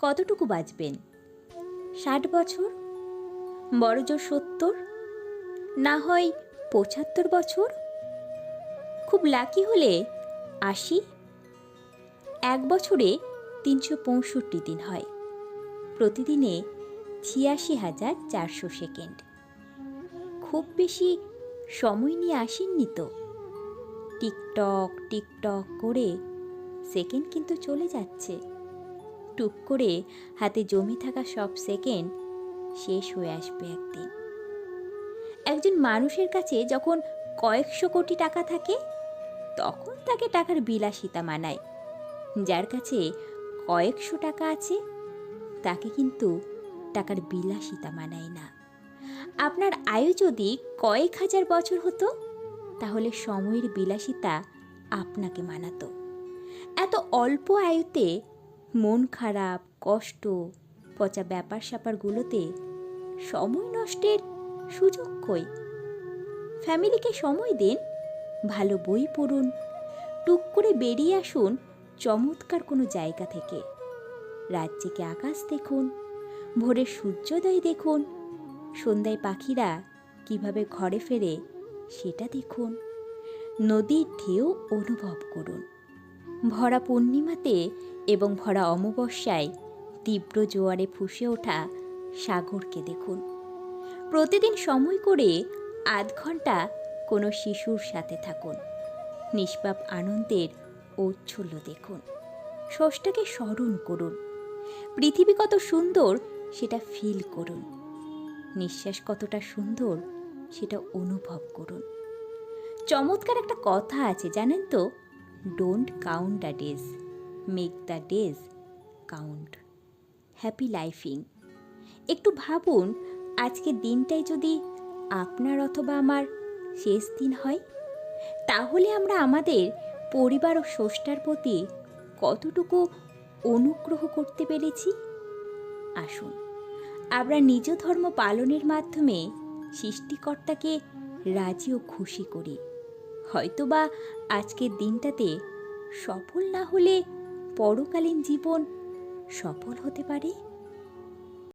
কতটুকু বাঁচবেন? ষাট বছর? বড়জোর সত্তর? না হয় পঁচাত্তর বছর? খুব লাকি হলে আশি? এক বছরে তিনশো পঁয়ষট্টি দিন হয়। প্রতিদিনে ছিয়াশি হাজার চারশো সেকেন্ড। খুব বেশি সময় নিয়ে আসেননি তো? টিকটক টিকটক করে সেকেন্ড কিন্তু চলে যাচ্ছে। টুক করে হাতে জমে থাকা সব সেকেন্ড শেষ হয়ে আসবে একদিন। একজন মানুষের কাছে যখন কয়েকশো কোটি টাকা থাকে, তখন তাকে টাকার বিলাসিতা মানায়। যার কাছে কয়েকশো টাকা আছে, তাকে কিন্তু টাকার বিলাসিতা মানায় না। আপনার আয়ু যদি কয়েক হাজার বছর হতো, তাহলে সময়ের বিলাসিতা আপনাকে মানাতো। এত অল্প আয়ুতে মন খারাপ, কষ্ট, পচা ব্যাপার স্যাপারগুলোতে সময় নষ্টের সুযোগ কই? ফ্যামিলিকে সময় দিন, ভালো বই পড়ুন, টুক করে বেরিয়ে আসুন চমৎকার কোনো জায়গা থেকে। জেগে আকাশ দেখুন, ভোরের সূর্যোদয় দেখুন, সন্ধ্যায় পাখিরা কীভাবে ঘরে ফেরে সেটা দেখুন, নদীর ঢেউ অনুভব করুন। ভরা পূর্ণিমাতে এবং ভরা অমাবস্যায় তীব্র জোয়ারে ফুসে ওঠা সাগরকে দেখুন। প্রতিদিন সময় করে আধ ঘণ্টা কোনো শিশুর সাথে থাকুন। নিষ্পাপ আনন্দের ঔচ্ছল্য দেখুন। ষষ্ঠাকে স্মরণ করুন। পৃথিবী কত সুন্দর, সেটা ফিল করুন। নিঃশ্বাস কতটা সুন্দর, সেটা অনুভব করুন। চমৎকার একটা কথা আছে, জানেন তো? Don't count the days make the days count happy লাইফিং একটু ভাবুন, আজকের দিনটাই যদি আপনার অথবা আমার শেষ দিন হয়, তাহলে আমরা আমাদের পরিবার ও স্রষ্টার প্রতি কতটুকু অনুগ্রহ করতে পেরেছি? আসুন, আমরা নিজ ধর্ম পালনের মাধ্যমে সৃষ্টিকর্তাকে রাজি ও খুশি করি। হয়তোবা আজকের দিনটাতে সফল না হলে পরকালীন জীবন সফল হতে পারে?